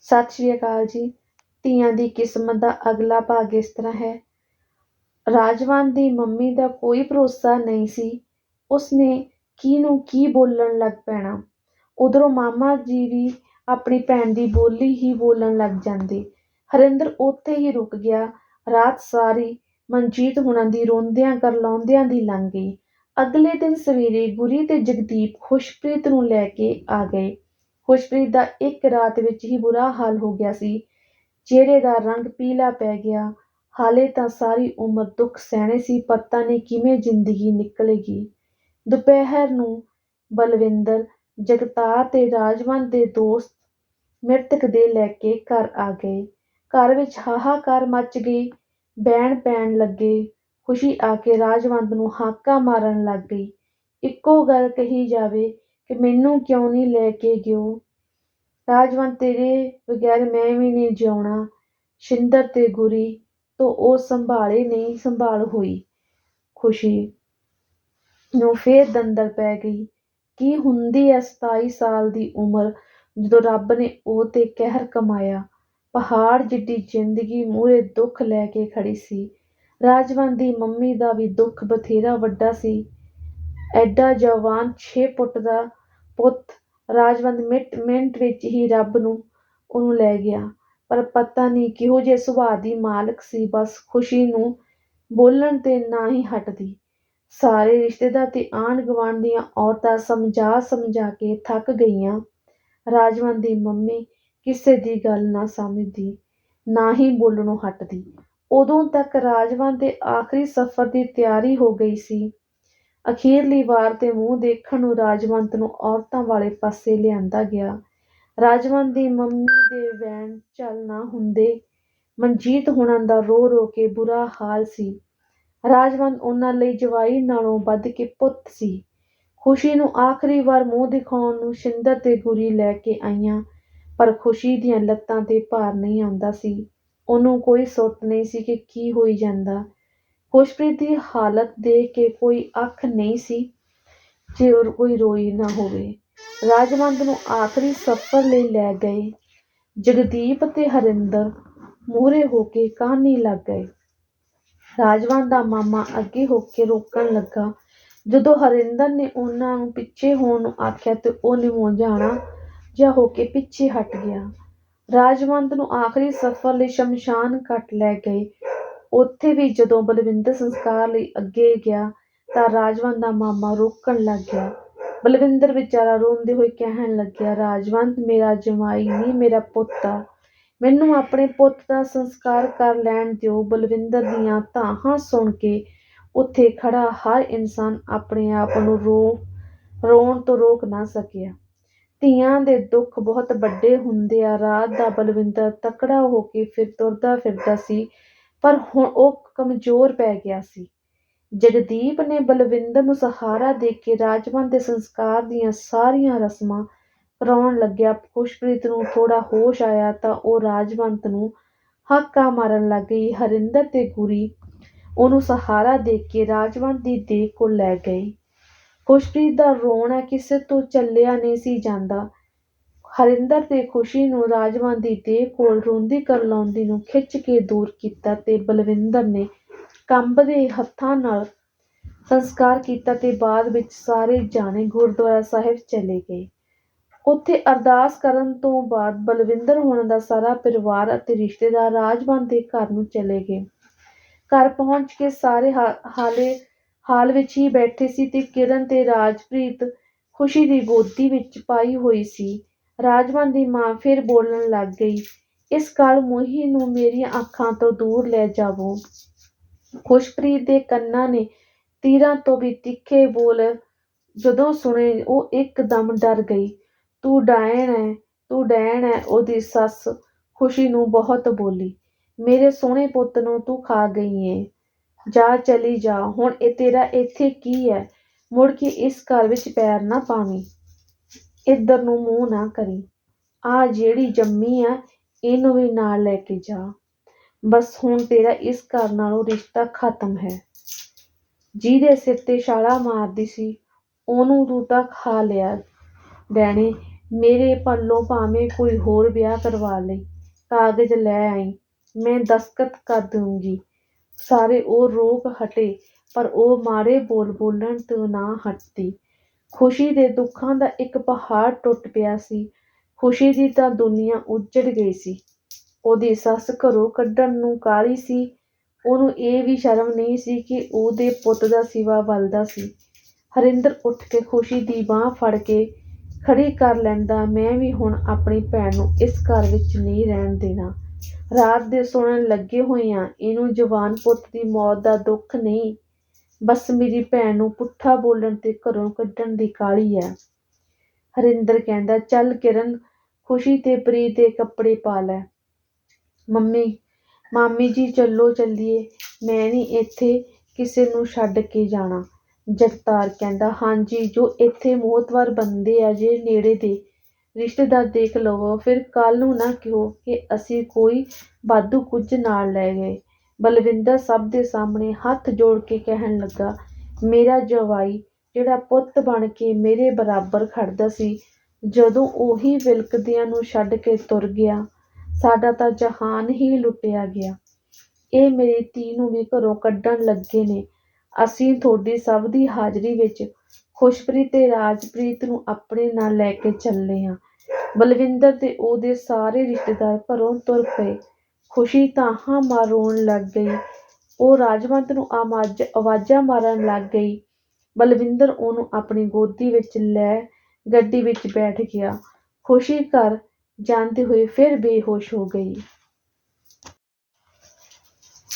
ਸਤਿ ਸ਼੍ਰੀ ਅਕਾਲ ਜੀ। ਧੀਆਂ ਦੀ ਕਿਸਮਤ ਦਾ ਅਗਲਾ ਭਾਗ ਇਸ ਤਰ੍ਹਾਂ ਹੈ। ਰਾਜਵਾਨ ਦੀ ਮੰਮੀ ਦਾ ਕੋਈ ਭਰੋਸਾ ਨਹੀਂ ਸੀ। ਉਸਨੇ ਕੀ ਨੂੰ ਕੀ ਬੋਲਣ ਲੱਗ ਪੈਣਾ। ਉਧਰੋਂ ਮਾਮਾ ਜੀ ਵੀ ਆਪਣੀ ਭੈਣ ਦੀ ਬੋਲੀ ਹੀ ਬੋਲਣ ਲੱਗ ਜਾਂਦੇ। ਹਰਿੰਦਰ ਉੱਥੇ ਹੀ ਰੁਕ ਗਿਆ। ਰਾਤ ਸਾਰੀ ਮਨਜੀਤ ਹੁਣਾਂ ਦੀ ਰੋਂਦਿਆਂ ਕਰ ਲਾਉਂਦਿਆਂ ਦੀ ਲੰਘ ਗਈ। ਅਗਲੇ ਦਿਨ ਸਵੇਰੇ ਗੁਰੀ ਤੇ ਜਗਦੀਪ ਖੁਸ਼ਪ੍ਰੀਤ ਨੂੰ ਲੈ ਕੇ ਆ ਗਏ। ਖੁਸ਼ਪ੍ਰੀਤ ਦਾ ਇੱਕ ਰਾਤ ਵਿੱਚ ਹੀ ਬੁਰਾ ਹਾਲ ਹੋ ਗਿਆ ਸੀ। ਚਿਹਰੇ ਦਾ ਰੰਗ ਪੀਲਾ ਪੈ ਗਿਆ। ਹਾਲੇ ਤਾਂ ਸਾਰੀ ਉਮਰ ਦੁੱਖ ਸਹਿਣੇ ਸੀ ਪਤਾ ਨਹੀਂ ਕਿਵੇਂ ਜ਼ਿੰਦਗੀ ਨਿਕਲੇਗੀ? ਦੁਪਹਿਰ ਨੂੰ ਬਲਵਿੰਦਰ ਜਗਤਾਰ ਤੇ ਰਾਜਵੰਤ ਦੇ ਦੋਸਤ ਮ੍ਰਿਤਕ ਦੇ ਲੈ ਕੇ ਘਰ ਆ ਗਏ। ਘਰ ਵਿੱਚ ਹਾਹਾਕਾਰ ਮਚ ਗਈ ਬੈਣ ਪੈਣ ਲੱਗੇ। ਖੁਸ਼ੀ ਆ ਕੇ ਰਾਜਵੰਤ ਨੂੰ ਹਾਕਾ ਮਾਰਨ ਲੱਗ ਗਈ। ਇੱਕੋ ਗੱਲ ਕਹੀ ਜਾਵੇ ਕਿ ਮੈਨੂੰ ਕਿਉਂ ਨਹੀਂ ਲੈ ਕੇ ਗਿਓ? ਰਾਜਵੰਤ, ਤੇਰੇ ਬਗੈਰ ਮੈਂ ਵੀ ਨਹੀਂ ਜਿਉਣਾ। ਸ਼ਿੰਦਰ ਤੇ ਗੁਰੀ, ਤੋਂ ਉਹ ਸੰਭਾਲੇ ਨਹੀਂ ਸੰਭਾਲ ਹੋਈ। ਖੁਸ਼ੀ ਨੂੰ ਫੇਰ ਦੰਦਰ ਪੈ ਗਈ। ਕੀ ਹੁੰਦੀ ਹੈ 27 ਸਾਲ ਦੀ ਉਮਰ ਜਦੋਂ ਰੱਬ ਨੇ ਉਹ ਤੇ ਕਹਿਰ ਕਮਾਇਆ? ਪਹਾੜ ਜਿੱਡੀ ਜ਼ਿੰਦਗੀ ਮੂਹਰੇ ਦੁੱਖ ਲੈ ਕੇ ਖੜੀ ਸੀ। ਰਾਜਵੰਤ ਦੀ ਮੰਮੀ ਦਾ ਵੀ ਦੁੱਖ ਬਥੇਰਾ ਵੱਡਾ ਸੀ। ਐਡਾ ਜਵਾਨ 6 ਫੁੱਟ ਦਾ ਪੁੱਤ ਰਾਜਵੰਤ ਮਿੰਟ ਮਿੰਟ ਵਿੱਚ ਹੀ ਰੱਬ ਨੂੰ, ਉਹਨੂੰ ਲੈ ਗਿਆ। ਪਰ ਪਤਾ ਨਹੀਂ ਕਿਹੋ ਜਿਹੇ ਸੁਭਾਅ ਦੀ ਮਾਲਕ ਸੀ, ਬਸ ਖੁਸ਼ੀ ਨੂੰ ਬੋਲਣ ਤੇ ਨਾ ਹੀ ਹਟਦੀ। ਸਾਰੇ ਰਿਸ਼ਤੇਦਾਰ ਤੇ ਆਂਢ ਗੁਆਂਢ ਦੀਆਂ ਔਰਤਾਂ ਸਮਝਾ ਸਮਝਾ ਕੇ ਥੱਕ ਗਈਆਂ। ਰਾਜਵੰਤ ਦੀ ਮੰਮੀ ਕਿਸੇ ਦੀ ਗੱਲ ਨਾ ਸਮਝਦੀ, ਨਾ ਹੀ ਬੋਲਣੋਂ ਹਟਦੀ। ਉਦੋਂ ਤੱਕ ਰਾਜਵੰਤ ਦੇ ਆਖਰੀ ਸਫ਼ਰ ਦੀ ਤਿਆਰੀ ਹੋ ਗਈ ਸੀ। ਅਖੀਰਲੀ ਵਾਰ ਤੇ ਮੂੰਹ ਦੇਖਣ ਨੂੰ ਰਾਜਵੰਤ ਨੂੰ ਔਰਤਾਂ ਵਾਲੇ ਪਾਸੇ ਲਿਆਂਦਾ ਗਿਆ। ਰਾਜਵੰਤ ਦੀ ਮੰਮੀ ਦੇ ਵੈਣ ਚੱਲ ਨਾ ਹੁੰਦੇ। ਮਨਜੀਤ ਹੁਣਾਂ ਦਾ ਰੋ ਰੋ ਕੇ ਬੁਰਾ ਹਾਲ ਸੀ। ਰਾਜਵੰਤ ਉਹਨਾਂ ਲਈ ਜਵਾਈ ਨਾਲੋਂ ਵੱਧ ਕੇ ਪੁੱਤ ਸੀ। ਖੁਸ਼ੀ ਨੂੰ ਆਖਰੀ ਵਾਰ ਮੂੰਹ ਦਿਖਾਉਣ ਨੂੰ ਸ਼ਿੰਦਰ ਤੇ ਗੁਰੀ ਲੈ ਕੇ ਆਈਆਂ, ਪਰ ਖੁਸ਼ੀ ਦੀਆਂ ਲੱਤਾਂ ਤੇ ਭਾਰ ਨਹੀਂ ਆਉਂਦਾ ਸੀ। ਉਹਨੂੰ ਕੋਈ ਸੁੱਤ ਨਹੀਂ ਸੀ ਕਿ ਕੀ ਹੋਈ ਜਾਂਦਾ। ਖੁਸ਼ਪ੍ਰੀਤ ਦੀ ਹਾਲਤ ਦੇਖ ਕੇ ਕੋਈ ਅੱਖ ਨਹੀਂ ਸੀ ਜੇ ਉਹ ਕੋਈ ਰੋਈ ਨਾ ਹੋਵੇ। ਰਾਜਵੰਤ ਨੂੰ ਆਖਰੀ ਸਫ਼ਰ ਲਈ ਲੈ ਗਏ। ਜਗਦੀਪ ਤੇ ਹਰਿੰਦਰ ਮੂਹਰੇ ਹੋ ਕੇ ਕਾਹਨੀ ਲੱਗ ਗਏ। ਰਾਜਵੰਤ ਦਾ ਮਾਮਾ ਅੱਗੇ ਹੋ ਕੇ ਰੋਕਣ ਲੱਗਾ। ਜਦੋਂ ਹਰਿੰਦਰ ਨੇ ਉਹਨਾਂ ਨੂੰ ਪਿੱਛੇ ਹੋਣ ਨੂੰ ਆਖਿਆ ਤੇ ਉਹ ਨਿਮੋ ਜਾਣਾ ਜਾਂ ਹੋ ਕੇ ਪਿੱਛੇ ਹਟ ਗਿਆ। ਰਾਜਵੰਤ ਨੂੰ ਆਖਰੀ ਸਫ਼ਰ ਲਈ ਸ਼ਮਸ਼ਾਨ ਘਾਟ ਲੈ ਗਏ। ਉੱਥੇ ਵੀ ਜਦੋਂ ਬਲਵਿੰਦਰ ਸੰਸਕਾਰ ਲਈ ਅੱਗੇ ਗਿਆ ਤਾਂ ਰਾਜਵੰਤ ਦਾ ਮਾਮਾ ਰੋਕਣ ਲੱਗ ਗਿਆ। ਬਲਵਿੰਦਰ ਵਿਚਾਰਾ ਰੋਂਦੇ ਹੋਏ ਕਹਿਣ ਲੱਗਿਆ, ਰਾਜਵੰਤ, ਮੇਰਾ ਜਮਾਈ ਨਹੀਂ, ਮੇਰਾ ਪੁੱਤ ਆ। ਮੈਨੂੰ ਆਪਣੇ ਪੁੱਤ ਦਾ ਸੰਸਕਾਰ ਕਰ ਲੈਣ ਦਿਓ ਬਲਵਿੰਦਰ ਦੀਆਂ ਧਾਹਾਂ ਸੁਣ ਕੇ ਉੱਥੇ ਖੜਾ ਹਰ ਇਨਸਾਨ ਆਪਣੇ ਆਪ ਨੂੰ ਰੋ, ਰੋਣ ਤੋਂ ਰੋਕ ਨਾ ਸਕਿਆ। ਧੀਆਂ ਦੇ ਦੁੱਖ ਬਹੁਤ ਵੱਡੇ ਹੁੰਦੇ ਆ। ਰਾਤ ਦਾ ਬਲਵਿੰਦਰ ਤਕੜਾ ਹੋ ਕੇ ਫਿਰ ਤੁਰਦਾ ਫਿਰਦਾ ਸੀ। ਪਰ ਹੁਣ ਉਹ ਕਮਜ਼ੋਰ ਪੈ ਗਿਆ ਸੀ। ਜਗਦੀਪ ਨੇ ਬਲਵਿੰਦਰ ਨੂੰ ਸਹਾਰਾ ਦੇ ਕੇ ਰਾਜਵੰਤ ਦੇ ਸੰਸਕਾਰ ਦੀਆਂ ਸਾਰੀਆਂ ਰਸਮਾਂ ਕਰਾਉਣ ਲੱਗਿਆ। ਖੁਸ਼ਪ੍ਰੀਤ ਨੂੰ ਥੋੜਾ ਹੋਸ਼ ਆਇਆ ਤਾਂ ਉਹ ਰਾਜਵੰਤ ਨੂੰ ਹਾਕਾ ਮਾਰਨ ਲੱਗ ਗਈ। ਹਰਿੰਦਰ ਤੇ ਗੁਰੀ ਉਹਨੂੰ ਸਹਾਰਾ ਦੇ ਕੇ ਰਾਜਵੰਤ ਦੀ ਦੇਖ ਕੋਲ ਲੈ ਗਏ। ਖੁਸ਼ਪ੍ਰੀਤ ਦਾ ਰੋਣਾ ਕਿਸੇ ਤੋਂ ਚੱਲਿਆ ਨਹੀਂ ਸੀ ਜਾਂਦਾ। ਹਰਿੰਦਰ ਤੇ ਖੁਸ਼ੀ ਨੂੰ ਰਾਜਵੰਤ ਦੀ ਦੇਹ ਕੋਲ ਰੋਂਦੀ ਕਰ ਲਾਉਂਦੀ ਨੂੰ ਖਿੱਚ ਕੇ ਦੂਰ ਕੀਤਾ ਤੇ ਬਲਵਿੰਦਰ ਨੇ ਕੰਬਦੇ ਹੱਥਾਂ ਨਾਲ ਸੰਸਕਾਰ ਕੀਤਾ ਤੇ ਬਾਅਦ ਵਿੱਚ ਸਾਰੇ ਜਾਣੇ ਗੁਰਦੁਆਰਾ ਸਾਹਿਬ ਚਲੇ ਗਏ। ਉੱਥੇ ਅਰਦਾਸ ਕਰਨ ਤੋਂ ਬਾਅਦ ਬਲਵਿੰਦਰ ਹੋਣ ਦਾ ਸਾਰਾ ਪਰਿਵਾਰ ਅਤੇ ਰਿਸ਼ਤੇਦਾਰ ਰਾਜਵੰਤ ਦੇ ਘਰ ਨੂੰ ਚਲੇ ਗਏ। ਘਰ ਪਹੁੰਚ ਕੇ ਸਾਰੇ ਹਾਲੇ, ਹਾਲ ਵਿੱਚ ਹੀ ਬੈਠੇ ਸੀ ਤੇ ਕਿਰਨ ਤੇ ਰਾਜਪ੍ਰੀਤ ਖੁਸ਼ੀ ਦੀ ਗੋਦੀ ਵਿੱਚ ਪਾਈ ਹੋਈ ਸੀ। ਰਾਜਵੰਤ ਦੀ ਮਾਂ ਫਿਰ ਬੋਲਣ ਲੱਗ ਗਈ, ਇਸ ਗੱਲ ਮੋਹੀ ਨੂੰ ਮੇਰੀਆਂ ਅੱਖਾਂ ਤੋਂ ਦੂਰ ਲੈ ਜਾਵੋ। ਖੁਸ਼ਪ੍ਰੀਤ ਦੇ ਕੰਨਾਂ ਨੇ ਤੀਰਾਂ ਤੋਂ ਵੀ ਤਿੱਖੇ ਬੋਲ ਜਦੋਂ ਸੁਣੇ, ਉਹ ਇੱਕਦਮ ਡਰ ਗਈ, ਤੂੰ ਡਾਇਣ ਹੈ ਤੂੰ ਡੈਣ ਹੈ ਉਹਦੀ ਸੱਸ ਖੁਸ਼ੀ ਨੂੰ ਬਹੁਤ ਬੋਲੀ, ਮੇਰੇ ਸੋਹਣੇ ਪੁੱਤ ਨੂੰ ਤੂੰ ਖਾ ਗਈ ਏ, ਜਾ ਚਲੀ ਜਾ, ਹੁਣ ਇਹ ਤੇਰਾ ਇੱਥੇ ਕੀ ਹੈ ਮੁੜ ਕੇ ਇਸ ਘਰ ਵਿੱਚ ਪੈਰ ਨਾ ਪਾਵੀਂ। ਇੱਧਰ ਨੂੰ ਮੂੰਹ ਨਾ ਕਰੀ। ਆ ਜਿਹੜੀ ਜੰਮੀ ਆ, ਇਹਨੂੰ ਵੀ ਨਾਲ ਲੈ ਕੇ ਜਾ। ਬਸ ਹੁਣ ਤੇਰਾ ਇਸ ਘਰ ਨਾਲੋਂ ਰਿਸ਼ਤਾ ਖਤਮ ਹੈ। ਜਿਹਦੇ ਸਿਰ ਤੇ ਛਾਲਾ ਮਾਰਦੀ ਸੀ, ਉਹਨੂੰ ਤੂੰ ਤਾਂ ਖਾ ਲਿਆ। ਡੈਣੇ ਮੇਰੇ ਪੱਲੋਂ ਭਾਵੇਂ ਕੋਈ ਹੋਰ ਵਿਆਹ ਕਰਵਾ ਲਈ ਕਾਗਜ਼ ਲੈ ਆਈ, ਮੈਂ ਦਸਤਖਤ ਕਰ ਦਊਂਗੀ। ਸਾਰੇ ਉਹ ਰੋਕ ਹਟੇ, ਪਰ ਉਹ ਮਾੜੇ ਬੋਲ ਬੋਲਣ ਤੋਂ ਨਾ ਹਟਦੀ। ਖੁਸ਼ੀ ਦੇ ਦੁੱਖਾਂ ਦਾ ਇੱਕ ਪਹਾੜ ਟੁੱਟ ਪਿਆ ਸੀ। ਖੁਸ਼ੀ ਦੀ ਤਾਂ ਦੁਨੀਆ ਉੱਜੜ ਗਈ ਸੀ। ਉਹਦੀ ਸੱਸ ਘਰੋਂ ਕੱਢਣ ਨੂੰ ਕਾਹਲੀ ਸੀ। ਉਹਨੂੰ ਇਹ ਵੀ ਸ਼ਰਮ ਨਹੀਂ ਸੀ ਕਿ ਉਹਦੇ ਪੁੱਤ ਦਾ ਸਿਵਾ ਵੱਲਦਾ ਸੀ। ਹਰਿੰਦਰ ਉੱਠ ਕੇ ਖੁਸ਼ੀ ਦੀ ਬਾਹ ਫੜ ਕੇ ਖੜੀ ਕਰ ਲੈਂਦਾ, ਮੈਂ ਵੀ ਹੁਣ ਆਪਣੀ ਭੈਣ ਨੂੰ ਇਸ ਘਰ ਵਿੱਚ ਨਹੀਂ ਰਹਿਣ ਦੇਣਾ। ਰਾਤ ਦੇ ਸੁਣਨ ਲੱਗੇ ਹੋਏ ਆ ਇਹਨੂੰ ਜਵਾਨ ਪੁੱਤ ਦੀ ਮੌਤ ਦਾ ਦੁੱਖ ਨਹੀਂ। ਬਸ ਮੇਰੀ ਭੈਣ ਨੂੰ ਪੁੱਠਾ ਬੋਲਣ ਤੇ ਘਰੋਂ ਕੱਢਣ ਦੀ ਕਾਹਲੀ ਹੈ। ਹਰਿੰਦਰ ਕਹਿੰਦਾ, ਚੱਲ ਕਿਰਨ, ਖੁਸ਼ੀ ਤੇ ਪ੍ਰੀਤ ਦੇ ਕੱਪੜੇ ਪਾ ਲੈ। ਮੰਮੀ, ਮਾਮੀ ਜੀ, ਚੱਲੋ ਚੱਲੀਏ। ਮੈਂ ਨਹੀਂ ਇੱਥੇ ਕਿਸੇ ਨੂੰ ਛੱਡ ਕੇ ਜਾਣਾ। ਜਗਤਾਰ ਕਹਿੰਦਾ, ਹਾਂਜੀ, ਜੋ ਇੱਥੇ ਮੋਹਤਵਾਰ ਬੰਦੇ ਆ, ਜੇ ਨੇੜੇ ਦੇ ਰਿਸ਼ਤੇਦਾਰ ਦੇਖ ਲਵੋ, ਫਿਰ ਕੱਲ ਨੂੰ ਨਾ ਕਿਹੋ ਕਿ ਅਸੀਂ ਕੋਈ ਵਾਧੂ ਕੁਝ ਨਾਲ ਲੈ ਗਏ। ਬਲਵਿੰਦਰ ਸਭ ਦੇ ਸਾਹਮਣੇ ਹੱਥ ਜੋੜ ਕੇ ਕਹਿਣ ਲੱਗਾ, ਮੇਰਾ ਜਵਾਈ, ਜਿਹੜਾ ਪੁੱਤ ਬਣ ਕੇ ਮੇਰੇ ਬਰਾਬਰ ਖੜਦਾ ਸੀ, ਜਦੋਂ ਉਹੀ ਵਿਲਕਦਿਆਂ ਨੂੰ ਛੱਡ ਕੇ ਤੁਰ ਗਿਆ, ਸਾਡਾ ਤਾਂ ਜਹਾਨ ਹੀ ਲੁੱਟਿਆ ਗਿਆ। ਇਹ ਮੇਰੀ ਧੀ ਨੂੰ ਵੀ ਘਰੋਂ ਕੱਢਣ ਲੱਗੇ ਨੇ। ਅਸੀਂ ਤੁਹਾਡੀ ਸਭ ਦੀ ਹਾਜ਼ਰੀ ਵਿੱਚ ਖੁਸ਼ਪ੍ਰੀਤ ਤੇ ਰਾਜਪ੍ਰੀਤ ਨੂੰ ਆਪਣੇ ਨਾਲ ਲੈ ਕੇ ਚੱਲੇ ਹਾਂ। ਬਲਵਿੰਦਰ ਤੇ ਉਹਦੇ ਸਾਰੇ ਰਿਸ਼ਤੇਦਾਰ ਘਰੋਂ ਤੁਰ ਪਏ। ਖੁਸ਼ੀ ਤਾਹਾਂ ਮਾਰ ਰੋਣ ਲੱਗ ਗਈ। ਉਹ ਰਾਜਵੰਤ ਨੂੰ ਆਵਾਜ਼ ਆਵਾਜ਼ਾਂ ਮਾਰਨ ਲੱਗ ਗਈ। ਬਲਵਿੰਦਰ ਉਹਨੂੰ ਆਪਣੀ ਗੋਦੀ ਵਿੱਚ ਲੈ ਗੱਡੀ ਵਿੱਚ ਬੈਠ ਗਿਆ। ਖੁਸ਼ੀ ਘਰ ਜਾਂਦੇ ਹੋਏ ਫਿਰ ਬੇਹੋਸ਼ ਹੋ ਗਈ।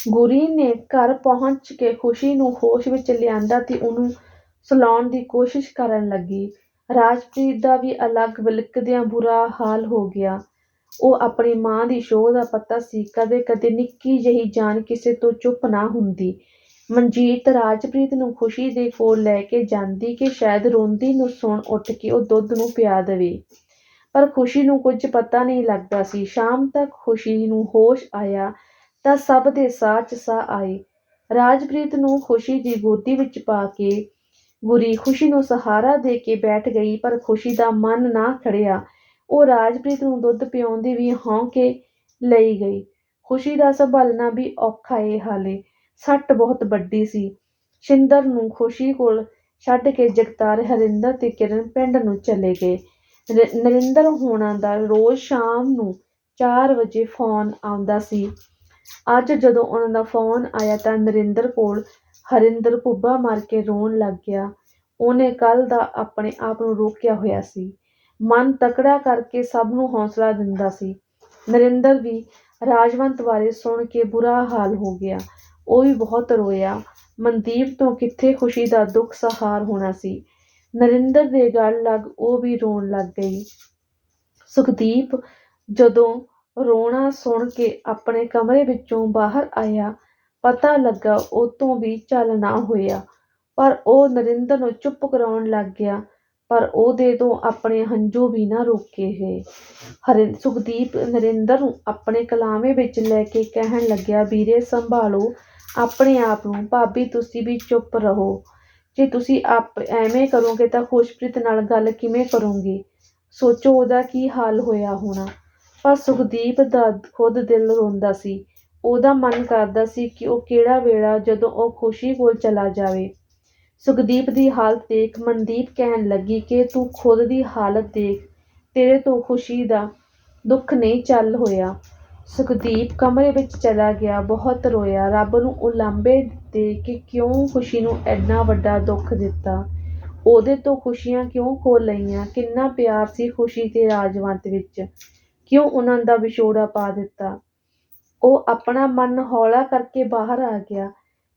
ਗੁਰੀ ਨੇ ਘਰ ਪਹੁੰਚ ਕੇ ਖੁਸ਼ੀ ਨੂੰ ਹੋਸ਼ ਵਿੱਚ ਲਿਆਂਦਾ ਤੇ ਉਹਨੂੰ ਸਲਾਉਣ ਦੀ ਕੋਸ਼ਿਸ਼ ਕਰਨ ਲੱਗੀ। ਰਾਜਪ੍ਰੀਤ ਦਾ ਵੀ ਅਲੱਗ ਵਿਲਕਦਿਆਂ ਬੁਰਾ ਹਾਲ ਹੋ ਗਿਆ। ਉਹ ਆਪਣੀ ਮਾਂ ਦੀ ਸ਼ੋਹ ਦਾ ਪਤਾ ਸੀ, ਕਦੇ ਕਦੇ ਨਿੱਕੀ ਜਿਹੀ ਜਾਨ ਕਿਸੇ ਤੋਂ ਚੁੱਪ ਨਾ ਹੁੰਦੀ। ਮਨਜੀਤ ਰਾਜਪ੍ਰੀਤ ਨੂੰ ਖੁਸ਼ੀ ਦੇ ਕੋਲ ਲੈ ਕੇ ਜਾਂਦੀ ਕਿ ਸ਼ਾਇਦ ਰੋਂਦੀ ਨੂੰ ਸੁਣ ਉੱਠ ਕੇ ਉਹ ਦੁੱਧ ਨੂੰ ਪਿਆ ਦੇਵੇ। ਪਰ ਖੁਸ਼ੀ ਨੂੰ ਕੁਝ ਪਤਾ ਨਹੀਂ ਲੱਗਦਾ ਸੀ। ਸ਼ਾਮ ਤੱਕ ਖੁਸ਼ੀ ਨੂੰ ਹੋਸ਼ ਆਇਆ ਤਾਂ ਸਭ ਦੇ ਸਾਹ 'ਚ ਸਾਹ ਆਏ ਰਾਜਪ੍ਰੀਤ ਨੂੰ ਖੁਸ਼ੀ ਦੀ ਗੋਦੀ ਵਿੱਚ ਪਾ ਕੇ ਗੁਰੀ ਖੁਸ਼ੀ ਨੂੰ ਸਹਾਰਾ ਦੇ ਕੇ ਬੈਠ ਗਈ, ਪਰ ਖੁਸ਼ੀ ਦਾ ਮਨ ਨਾ ਖੜਿਆ। ਉਹ ਰਾਜਪ੍ਰੀਤ ਨੂੰ ਦੁੱਧ ਪਿਆਉਂਦੀ ਵੀ ਹੌਂ ਕੇ ਲਈ ਗਈ। ਖੁਸ਼ੀ ਦਾ ਸੰਭਾਲਣਾ ਵੀ ਔਖਾ ਏ ਹਾਲੇ। ਸੱਟ ਬਹੁਤ ਵੱਡੀ ਸੀ। ਸ਼ਿੰਦਰ ਨੂੰ ਖੁਸ਼ੀ ਕੋਲ ਛੱਡ ਕੇ ਜਗਤਾਰ ਹਰਿੰਦਰ ਤੇ ਕਿਰਨ ਪਿੰਡ ਨੂੰ ਚਲੇ ਗਏ। ਨਰਿੰਦਰ ਹੋਣਾ ਦਾ ਰੋਜ਼ ਸ਼ਾਮ ਨੂੰ ਚਾਰ ਵਜੇ ਫੋਨ ਆਉਂਦਾ ਸੀ। ਅੱਜ ਜਦੋਂ ਉਹਨਾਂ ਦਾ ਫੋਨ ਆਇਆ ਤਾਂ ਨਰਿੰਦਰ ਕੋਲ ਹਰਿੰਦਰ ਭੁੱਬਾ ਮਾਰ ਕੇ ਰੋਣ ਲੱਗ ਗਿਆ। ਉਹਨੇ ਕੱਲ੍ਹ ਦਾ ਆਪਣੇ ਆਪ ਨੂੰ ਰੋਕਿਆ ਹੋਇਆ ਸੀ। ਮਨ ਤਕੜਾ ਕਰਕੇ ਸਭ ਨੂੰ ਹੌਸਲਾ ਦਿੰਦਾ ਸੀ। ਨਰਿੰਦਰ ਵੀ ਰਾਜਵੰਤ ਬਾਰੇ ਸੁਣ ਕੇ ਬੁਰਾ ਹਾਲ ਹੋ ਗਿਆ। ਉਹ ਵੀ ਬਹੁਤ ਰੋਇਆ। ਮਨਦੀਪ ਤੋਂ ਕਿੱਥੇ ਖੁਸ਼ੀ ਦਾ ਦੁੱਖ ਸਹਾਰ ਹੋਣਾ ਸੀ। ਨਰਿੰਦਰ ਦੇ ਗੱਲ ਲੱਗ ਉਹ ਵੀ ਰੋਣ ਲੱਗ ਗਈ। ਸੁਖਦੀਪ ਜਦੋਂ ਰੋਣਾ ਸੁਣ ਕੇ ਆਪਣੇ ਕਮਰੇ ਵਿੱਚੋਂ ਬਾਹਰ ਆਇਆ, ਪਤਾ ਲੱਗਾ ਉਹ ਤੋਂ ਵੀ ਚੱਲ ਨਾ ਹੋਇਆ। ਪਰ ਉਹ ਨਰਿੰਦਰ ਨੂੰ ਚੁੱਪ ਕਰਾਉਣ ਲੱਗ ਗਿਆ। ਪਰ ਉਹਦੇ ਤੋਂ ਆਪਣੇ ਹੰਝੂ ਵੀ ਨਾ ਰੋਕੇ ਗਏ ਹਰਿ, ਸੁਖਦੀਪ ਨਰਿੰਦਰ ਨੂੰ ਆਪਣੇ ਕਲਾਵੇ ਵਿੱਚ ਲੈ ਕੇ ਕਹਿਣ ਲੱਗਿਆ, ਵੀਰੇ, ਸੰਭਾਲੋ। ਆਪਣੇ ਆਪ ਨੂੰ। ਭਾਬੀ, ਤੁਸੀਂ ਵੀ ਚੁੱਪ ਰਹੋ। ਜੇ ਤੁਸੀਂ ਆਪ ਐਵੇਂ ਕਰੋਗੇ ਤਾਂ ਖੁਸ਼ਪ੍ਰੀਤ ਨਾਲ ਗੱਲ ਕਿਵੇਂ ਕਰੋਗੇ? ਸੋਚੋ ਉਹਦਾ ਕੀ ਹਾਲ ਹੋਇਆ ਹੋਣਾ। ਪਰ ਸੁਖਦੀਪ ਦਾ ਖੁਦ ਦਿਲ ਰੋਂਦਾ ਸੀ। ਉਹਦਾ ਮਨ ਕਰਦਾ ਸੀ ਕਿ ਉਹ ਕਿਹੜਾ ਵੇਲਾ ਜਦੋਂ ਉਹ ਖੁਸ਼ੀ ਕੋਲ ਚਲਾ ਜਾਵੇ। ਸੁਖਦੀਪ ਦੀ ਹਾਲਤ ਦੇਖ ਮਨਦੀਪ ਕਹਿਣ ਲੱਗੀ ਕਿ ਤੂੰ ਖੁਦ ਦੀ ਹਾਲਤ ਦੇਖ, ਤੇਰੇ ਤੋਂ ਖੁਸ਼ੀ ਦਾ ਦੁੱਖ ਨਹੀਂ ਚੱਲ ਹੋਇਆ। ਸੁਖਦੀਪ ਕਮਰੇ ਵਿੱਚ ਚਲਾ ਗਿਆ, ਬਹੁਤ ਰੋਇਆ। ਰੱਬ ਨੂੰ ਉਲਾਂਬੇ ਦੇ ਕਿ ਕਿਉਂ ਖੁਸ਼ੀ ਨੂੰ ਐਡਾ ਵੱਡਾ ਦੁੱਖ ਦਿੱਤਾ? ਉਹਦੇ ਤੋਂ ਖੁਸ਼ੀਆਂ ਕਿਉਂ ਖੋ ਲਈਆਂ? ਕਿੰਨਾ ਪਿਆਰ ਸੀ ਖੁਸ਼ੀ ਤੇ ਰਾਜਵੰਤ ਵਿੱਚ। ਕਿਉਂ ਉਹਨਾਂ ਦਾ ਵਿਛੋੜਾ ਪਾ ਦਿੱਤਾ? ਉਹ ਆਪਣਾ ਮਨ ਹੌਲਾ ਕਰਕੇ ਬਾਹਰ ਆ ਗਿਆ।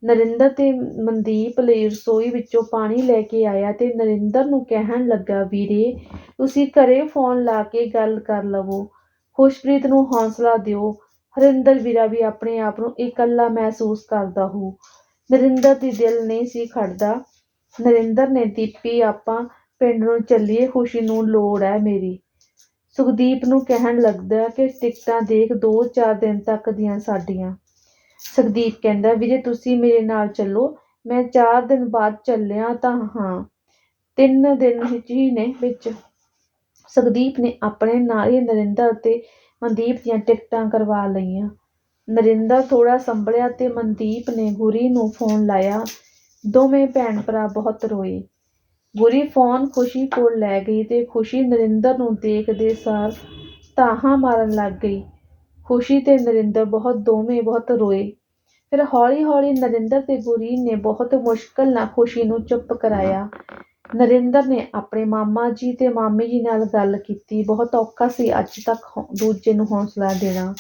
ਨਰਿੰਦਰ ਤੇ ਮਨਦੀਪ ਲਈ ਰਸੋਈ ਵਿੱਚੋਂ ਪਾਣੀ ਲੈ ਕੇ ਆਇਆ ਤੇ ਨਰਿੰਦਰ ਨੂੰ ਕਹਿਣ ਲੱਗਾ, ਵੀਰੇ, ਤੁਸੀਂ ਘਰੇ ਫੋਨ ਲਾ ਕੇ ਗੱਲ ਕਰ ਲਵੋ। ਖੁਸ਼ਪ੍ਰੀਤ ਨੂੰ ਹੌਸਲਾ ਦਿਓ। ਹਰਿੰਦਰ ਵੀਰਾ ਵੀ ਆਪਣੇ ਆਪ ਨੂੰ ਇਕੱਲਾ ਮਹਿਸੂਸ ਕਰਦਾ ਹੋ। ਨਰਿੰਦਰ ਦੀ ਦਿਲ ਨਹੀਂ ਸੀ ਖੜਦਾ। ਨਰਿੰਦਰ ਨੇ ਦੀਪੀ, ਆਪਾਂ ਪਿੰਡ ਨੂੰ ਚੱਲੀਏ, ਖੁਸ਼ੀ ਨੂੰ ਲੋੜ ਹੈ ਮੇਰੀ। ਸੁਖਦੀਪ ਨੂੰ ਕਹਿਣ ਲੱਗਦਾ ਕਿ ਟਿਕਟਾਂ ਦੇਖ 2-4 ਦਿਨ ਤੱਕ ਦੀਆਂ ਸਾਡੀਆਂ। ਸੁਖਦੀਪ ਕਹਿੰਦਾ, ਵੀਰੇ ਤੁਸੀਂ ਮੇਰੇ ਨਾਲ ਚੱਲੋ, ਮੈਂ ਚਾਰ ਦਿਨ ਬਾਅਦ ਚੱਲਿਆ ਤਾਂ ਹਾਂ, ਤਿੰਨ ਦਿਨ ਵਿੱਚ ਹੀ ਨੇ ਵਿੱਚ। ਸੁਖਦੀਪ ਨੇ ਆਪਣੇ ਨਾਲ ਹੀ ਨਰਿੰਦਰ ਅਤੇ ਮਨਦੀਪ ਦੀਆਂ ਟਿਕਟਾਂ ਕਰਵਾ ਲਈਆਂ। ਨਰਿੰਦਰ ਥੋੜਾ ਸੰਭਲਿਆ ਤੇ ਮਨਦੀਪ ਨੇ ਗੁਰੀ ਨੂੰ ਫੋਨ ਲਾਇਆ। ਦੋਵੇਂ ਭੈਣ ਭਰਾ ਬਹੁਤ ਰੋਏ। ਗੁਰੀ ਫੋਨ ਖੁਸ਼ੀ ਕੋਲ ਲੈ ਗਈ ਤੇ ਖੁਸ਼ੀ ਨਰਿੰਦਰ ਨੂੰ ਦੇਖਦੇ ਸਾਰ ਤਾਹਾਂ ਮਾਰਨ ਲੱਗ ਗਈ। ਖੁਸ਼ੀ ਤੇ ਨਰਿੰਦਰ ਬਹੁਤ ਦੋਵੇਂ ਬਹੁਤ ਰੋਏ। ਫਿਰ ਹੌਲੀ ਹੌਲੀ ਨਰਿੰਦਰ ਤੇ ਗੁਰੀ ਨੇ ਬਹੁਤ ਮੁਸ਼ਕਲ ਨਾਲ ਖੁਸ਼ੀ ਨੂੰ ਚੁੱਪ ਕਰਾਇਆ। ਨਰਿੰਦਰ ਨੇ ਆਪਣੇ ਮਾਮਾ ਜੀ ਤੇ ਮਾਮੀ ਜੀ ਨਾਲ ਗੱਲ ਕੀਤੀ। ਬਹੁਤ ਔਖਾ ਸੀ ਅੱਜ ਤੱਕ ਦੂਜੇ ਨੂੰ ਹੌਸਲਾ ਦੇਣਾ।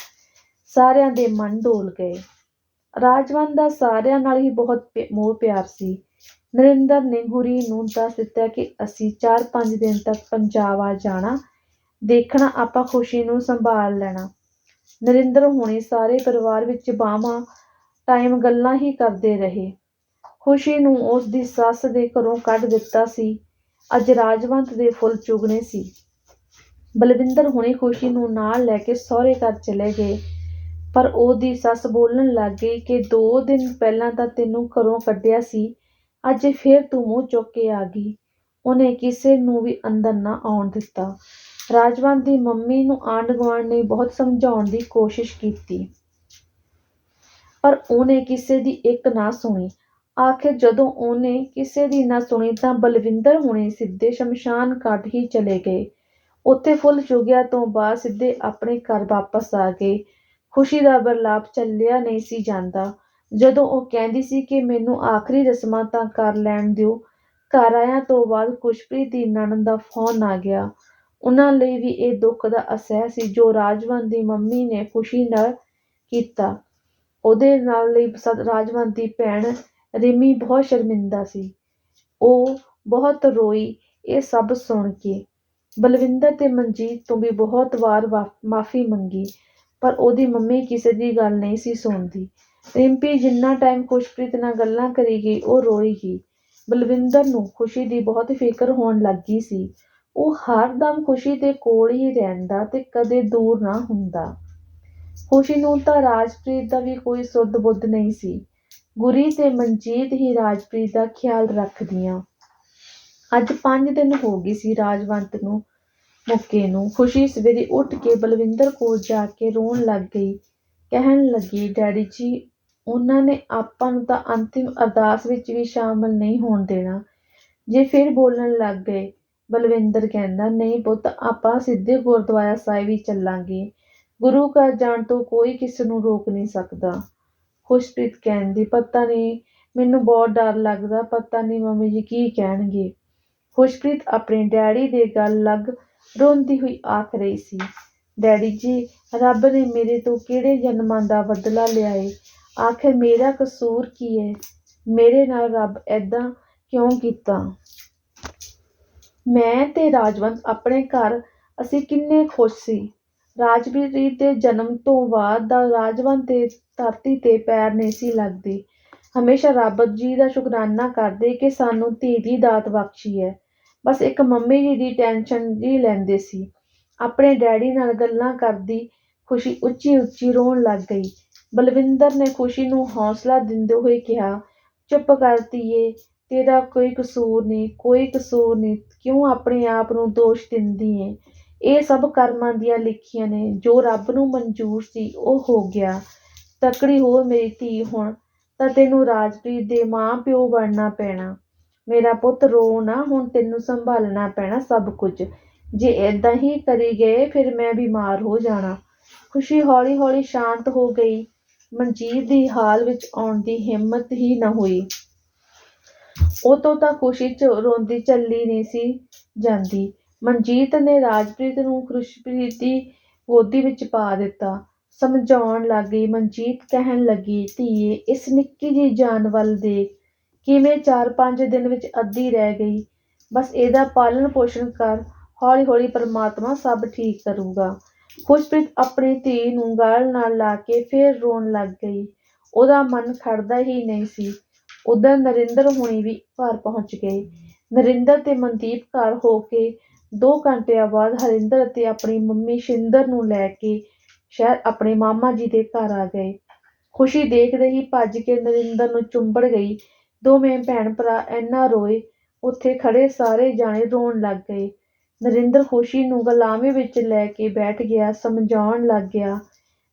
ਸਾਰਿਆਂ ਦੇ ਮਨ ਡੋਲ ਗਏ। ਰਾਜਵੰਤ ਦਾ ਸਾਰਿਆਂ ਨਾਲ ਹੀ ਬਹੁਤ ਮੋਹ ਪਿਆਰ ਸੀ। ਨਰਿੰਦਰ ਨੇ ਗੁਰੀ ਨੂੰ ਦੱਸ ਦਿੱਤਾ ਕਿ ਅਸੀਂ 4-5 ਦਿਨ ਤੱਕ ਪੰਜਾਬ ਆ ਜਾਣਾ। ਦੇਖਣਾ ਆਪਾਂ ਖੁਸ਼ੀ ਨੂੰ ਸੰਭਾਲ ਲੈਣਾ। ਨਰਿੰਦਰ ਹੁਣੇ ਸਾਰੇ ਪਰਿਵਾਰ ਵਿੱਚ ਬਾਵਾਂ ਟਾਈਮ ਗੱਲਾਂ ਹੀ ਕਰਦੇ ਰਹੇ। ਖੁਸ਼ੀ ਨੂੰ ਉਸ ਦੀ ਸੱਸ ਦੇ ਘਰੋਂ ਕੱਢ ਦਿੱਤਾ ਸੀ। ਅੱਜ ਰਾਜਵੰਤ ਦੇ ਫੁੱਲ ਚੁਗਣੇ ਸੀ। ਬਲਵਿੰਦਰ ਹੁਣੇ ਖੁਸ਼ੀ ਨੂੰ ਨਾਲ ਲੈ ਕੇ ਸਹੁਰੇ ਘਰ ਚਲੇ ਗਏ। ਪਰ ਉਹਦੀ ਸੱਸ ਬੋਲਣ ਲੱਗ ਗਈ ਕਿ ਦੋ ਦਿਨ ਪਹਿਲਾਂ ਤਾਂ ਤੈਨੂੰ ਘਰੋਂ ਕੱਢਿਆ ਸੀ। ਅੱਜ ਫਿਰ ਤੂੰ ਮੂੰਹ ਚੁੱਕ ਕੇ ਆ ਗਈ। ਉਹਨੇ ਕਿਸੇ ਨੂੰ ਵੀ ਅੰਦਰ ਨਾ ਆਉਣ ਦਿੱਤਾ। ਰਾਜਵੰਤ ਦੀ ਮੰਮੀ ਨੂੰ ਆਂਢ ਗੁਆਂਢ ਨੇ ਬਹੁਤ ਸਮਝਾਉਣ ਦੀ ਕੋਸ਼ਿਸ਼ ਕੀਤੀ। ਪਰ ਉਹਨੇ ਕਿਸੇ ਦੀ ਇੱਕ ਨਾ ਸੁਣੀ। ਆਖਿਰ ਜਦੋਂ ਉਹਨੇ ਕਿਸੇ ਦੀ ਨਾ ਸੁਣੀ ਤਾਂ ਬਲਵਿੰਦਰ ਹੁਣੇ ਸਿੱਧੇ ਸ਼ਮਸ਼ਾਨ ਘਾਟ ਹੀ ਚਲੇ ਗਏ। ਉੱਥੇ ਫੁੱਲ ਚੁਗਿਆ ਤੋਂ ਬਾਅਦ ਸਿੱਧੇ ਆਪਣੇ ਘਰ ਵਾਪਸ ਆ ਗਏ। ਖੁਸ਼ੀ ਦਾ ਬਰਲਾਪ ਚੱਲਿਆ ਨਹੀਂ ਸੀ ਜਾਂਦਾ। ਜਦੋਂ ਉਹ ਕਹਿੰਦੀ ਸੀ ਕਿ ਮੈਨੂੰ ਆਖਰੀ ਰਸਮਾਂ ਤਾਂ ਕਰ ਲੈਣ ਦਿਓ, ਘਰ ਆਇਆਂ ਤੋਂ ਬਾਅਦ ਖੁਸ਼ਪ੍ਰੀਤ ਦੀ ਨਣਦ ਦਾ ਫੋਨ ਆ ਗਿਆ। ਉਹਨਾਂ ਲਈ ਵੀ ਇਹ ਦੁੱਖ ਦਾ ਅਸਹਿ ਸੀ ਜੋ ਰਾਜਵੰਤ ਦੀ ਮੰਮੀ ਨੇ ਖੁਸ਼ੀ ਨਾਲ ਕੀਤਾ। ਉਹਦੇ ਨਾਲ ਲਈ ਰਾਜਵੰਤ ਦੀ ਭੈਣ ਰਿਮੀ ਬਹੁਤ ਸ਼ਰਮਿੰਦਾ ਸੀ। ਉਹ ਬਹੁਤ ਰੋਈ ਇਹ ਸਭ ਸੁਣ ਕੇ। ਬਲਵਿੰਦਰ ਤੇ ਮਨਜੀਤ ਤੋਂ ਵੀ ਬਹੁਤ ਵਾਰ ਮਾਫੀ ਮੰਗੀ, ਪਰ ਉਹਦੀ ਮੰਮੀ ਕਿਸੇ ਦੀ ਗੱਲ ਨਹੀਂ ਸੀ ਸੁਣਦੀ। ਰਿੰਪੀ ਜਿੰਨਾ ਟਾਈਮ ਖੁਸ਼ਪ੍ਰੀਤ ਨਾਲ ਗੱਲਾਂ ਕਰੀ ਗਈ, ਉਹ ਰੋਈ ਗਈ। ਬਲਵਿੰਦਰ ਨੂੰ ਖੁਸ਼ੀ ਦੀ ਬਹੁਤ ਫਿਕਰ ਹੋਣ ਲੱਗੀ ਸੀ। ਉਹ ਹਰਦਮ ਖੁਸ਼ੀ ਦੇ ਕੋਲ ਹੀ ਰਹਿੰਦਾ ਤੇ ਕਦੇ ਦੂਰ ਨਾ ਹੁੰਦਾ। ਖੁਸ਼ੀ ਨੂੰ ਤਾਂ ਰਾਜਪ੍ਰੀਤ ਦਾ ਵੀ ਕੋਈ ਸੁੱਧ ਬੁੱਧ ਨਹੀਂ ਸੀ। ਗੁਰੀ ਤੇ ਮਨਜੀਤ ਹੀ ਰਾਜਪ੍ਰੀਤ ਦਾ ਖਿਆਲ ਰੱਖਦੀਆਂ। ਅੱਜ 5 ਦਿਨ ਹੋ ਗਈ ਸੀ ਰਾਜਵੰਤ ਨੂੰ ਮੁੱਕੇ ਨੂੰ। ਖੁਸ਼ੀ ਸਵੇਰੇ ਉੱਠ ਕੇ ਬਲਵਿੰਦਰ ਕੋਲ ਜਾ ਕੇ ਰੋਣ ਲੱਗ ਗਈ। ਕਹਿਣ ਲੱਗੀ, ਡੈਡੀ ਜੀ, ਉਹਨਾਂ ਨੇ ਆਪਾਂ ਨੂੰ ਤਾਂ ਅੰਤਿਮ ਅਰਦਾਸ ਵਿੱਚ ਵੀ ਸ਼ਾਮਲ ਨਹੀਂ ਹੋਣ ਦੇਣਾ। ਜੇ ਫਿਰ ਬੋਲਣ ਲੱਗ ਗਏ ਬਲਵਿੰਦਰ ਕਹਿੰਦਾ, ਨਹੀਂ ਪੁੱਤ, ਆਪਾਂ ਸਿੱਧੇ ਗੁਰਦੁਆਰਾ ਸਾਹਿਬ ਹੀ ਚੱਲਾਂਗੇ। ਗੁਰੂ ਘਰ ਜਾਣ ਤੋਂ ਕੋਈ ਕਿਸੇ ਨੂੰ ਰੋਕ ਨਹੀਂ ਸਕਦਾ। ਖੁਸ਼ਪ੍ਰੀਤ ਕਹਿੰਦੀ, ਪਤਾ ਨਹੀਂ, ਮੈਨੂੰ ਬਹੁਤ ਡਰ ਲੱਗਦਾ, ਪਤਾ ਨਹੀਂ ਮੰਮੀ ਜੀ ਕੀ ਕਹਿਣਗੇ। ਖੁਸ਼ਪ੍ਰੀਤ ਆਪਣੇ ਡੈਡੀ ਦੇ ਗੱਲ ਲੱਗ ਰੋਂਦੀ ਹੋਈ ਆਖ ਰਹੀ ਸੀ। ਡੈਡੀ ਜੀ, ਰੱਬ ਨੇ ਮੇਰੇ ਤੋਂ ਕਿਹੜੇ ਜਨਮਾਂ ਦਾ ਬਦਲਾ ਲਿਆ ਏ? ਆਖਿਰ ਮੇਰਾ ਕਸੂਰ ਕੀ ਹੈ ਮੇਰੇ ਨਾਲ ਰੱਬ ਐਦਾਂ ਕਿਉਂ ਕੀਤਾ? ਮੈਂ ਤੇ ਰਾਜਵੰਤ ਆਪਣੇ ਘਰ, ਅਸੀਂ ਕਿੰਨੇ ਖੁਸ਼ ਸੀ। ਰਾਜਵੀਰ ਦੇ ਜਨਮ ਤੋਂ ਬਾਅਦ ਦਾ ਰਾਜਵੰਤ ਦੇ ਧਰਤੀ ਤੇ ਪੈਰ ਨਹੀਂ ਸੀ ਲੱਗਦੇ। ਹਮੇਸ਼ਾ ਰੱਬ ਜੀ ਦਾ ਸ਼ੁਕਰਾਨਾ ਕਰਦੇ ਕਿ ਸਾਨੂੰ ਧੀ ਦੀ ਦਾਤ ਬਖਸ਼ੀ ਹੈ। ਬਸ ਇੱਕ ਮੰਮੀ ਜੀ ਦੀ ਟੈਨਸ਼ਨ ਜੀ ਲੈਂਦੇ ਸੀ। ਆਪਣੇ ਡੈਡੀ ਨਾਲ ਗੱਲਾਂ ਕਰਦੀ ਖੁਸ਼ੀ ਉੱਚੀ ਉੱਚੀ ਰੋਣ ਲੱਗ ਗਈ। ਬਲਵਿੰਦਰ ਨੇ ਖੁਸ਼ੀ ਨੂੰ ਹੌਸਲਾ ਦਿੰਦੇ ਹੋਏ ਕਿਹਾ, ਚੁੱਪ ਕਰ ਧੀਏ ਤੇਰਾ ਕੋਈ ਕਸੂਰ ਨਹੀਂ, ਕੋਈ ਕਸੂਰ ਨਹੀਂ। ਕਿਉਂ ਆਪਣੇ ਆਪ ਨੂੰ ਦੋਸ਼ ਦਿੰਦੀ ਹੈ ਇਹ ਸਭ ਕਰਮਾਂ ਦੀਆਂ ਲਿਖੀਆਂ ਨੇ, ਜੋ ਰੱਬ ਨੂੰ ਮਨਜ਼ੂਰ ਸੀ, ਉਹ ਹੋ ਗਿਆ। ਤਕੜੀ ਹੋ ਮੇਰੀ ਧੀ ਹੁਣ, ਤਾਂ ਤੈਨੂੰ ਰਾਜਪ੍ਰੀਤ ਦੇ ਮਾਂ ਪਿਓ ਬਣਨਾ ਪੈਣਾ। ਮੇਰਾ ਪੁੱਤ ਰੋ ਨਾ, ਹੁਣ ਤੈਨੂੰ ਸੰਭਾਲਣਾ ਪੈਣਾ ਸਭ ਕੁਝ। ਜੇ ਇਦਾਂ ਹੀ ਕਰੀ ਗਏ, ਫਿਰ ਮੈਂ ਬਿਮਾਰ ਹੋ ਜਾਣਾ। ਖੁਸ਼ੀ ਹੌਲੀ ਹੌਲੀ ਸ਼ਾਂਤ ਹੋ ਗਈ। ਮਨਜੀਤ ਦੀ ਹਾਲ ਵਿੱਚ ਆਉਣ ਦੀ ਹਿੰਮਤ ਹੀ ਨਾ ਹੋਈ। ਉਹ ਤੋਂ ਤਾਂ ਖੁਸ਼ੀ ਚ ਰੋਂਦੀ ਚੱਲੀ ਨਹੀਂ ਸੀ ਜਾਂਦੀ। ਮਨਜੀਤ ਨੇ ਰਾਜਪ੍ਰੀਤ ਨੂੰ ਖੁਸ਼ਪ੍ਰੀਤ ਦੀ ਗੋਦੀ ਵਿੱਚ ਪਾ ਦਿੱਤਾ। ਸਮਝਾਉਣ ਲੱਗੀ, ਮਨਜੀਤ ਕਹਿਣ ਲੱਗੀ, ਧੀਏ, ਇਸ ਨਿੱਕੀ ਜਿਹੀ ਜਾਨ ਵੱਲ ਦੇਖ। ਕਿਵੇਂ 4-5 ਦਿਨ ਵਿੱਚ ਅੱਧੀ ਰਹਿ ਗਈ। ਬਸ ਇਹਦਾ ਪਾਲਣ ਪੋਸ਼ਣ ਕਰ। ਹੌਲੀ ਹੌਲੀ ਪਰਮਾਤਮਾ ਸਭ ਠੀਕ ਕਰੂਗਾ। ਖੁਸ਼ਪ੍ਰੀਤ ਆਪਣੀ ਧੀ ਨੂੰ ਗਾਲ ਨਾਲ ਲਾ ਕੇ ਫੇਰ ਰੋਣ ਲੱਗ ਗਈ। ਉਹਦਾ ਮਨ ਖੜਦਾ ਹੀ ਨਹੀਂ ਸੀ। ਉਧਰ ਨਰਿੰਦਰ ਹੁਣੀ ਵੀ ਘਰ ਪਹੁੰਚ ਗਏ। ਨਰਿੰਦਰ ਤੇ ਮਨਦੀਪ ਘਰ ਹੋ ਕੇ 2 ਘੰਟਿਆਂ ਬਾਅਦ ਹਰਿੰਦਰ ਅਤੇ ਆਪਣੀ ਮੰਮੀ ਸ਼ਿੰਦਰ ਨੂੰ ਲੈ ਕੇ ਸ਼ਹਿਰ ਆਪਣੇ ਮਾਮਾ ਜੀ ਦੇ ਘਰ ਆ ਗਏ। ਖੁਸ਼ੀ ਦੇਖਦੇ ਹੀ ਭੱਜ ਕੇ ਨਰਿੰਦਰ ਨੂੰ ਚੁੰਬੜ ਗਈ। ਦੋਵੇਂ ਭੈਣ ਭਰਾ ਇੰਨਾ ਰੋਏ, ਉੱਥੇ ਖੜੇ ਸਾਰੇ ਜਾਣੇ ਰੋਣ ਲੱਗ ਗਏ। ਨਰਿੰਦਰ ਖੁਸ਼ੀ ਨੂੰ ਗੁਲਾਮੀ ਵਿੱਚ ਲੈ ਕੇ ਬੈਠ ਗਿਆ, ਸਮਝਾਉਣ ਲੱਗ ਗਿਆ।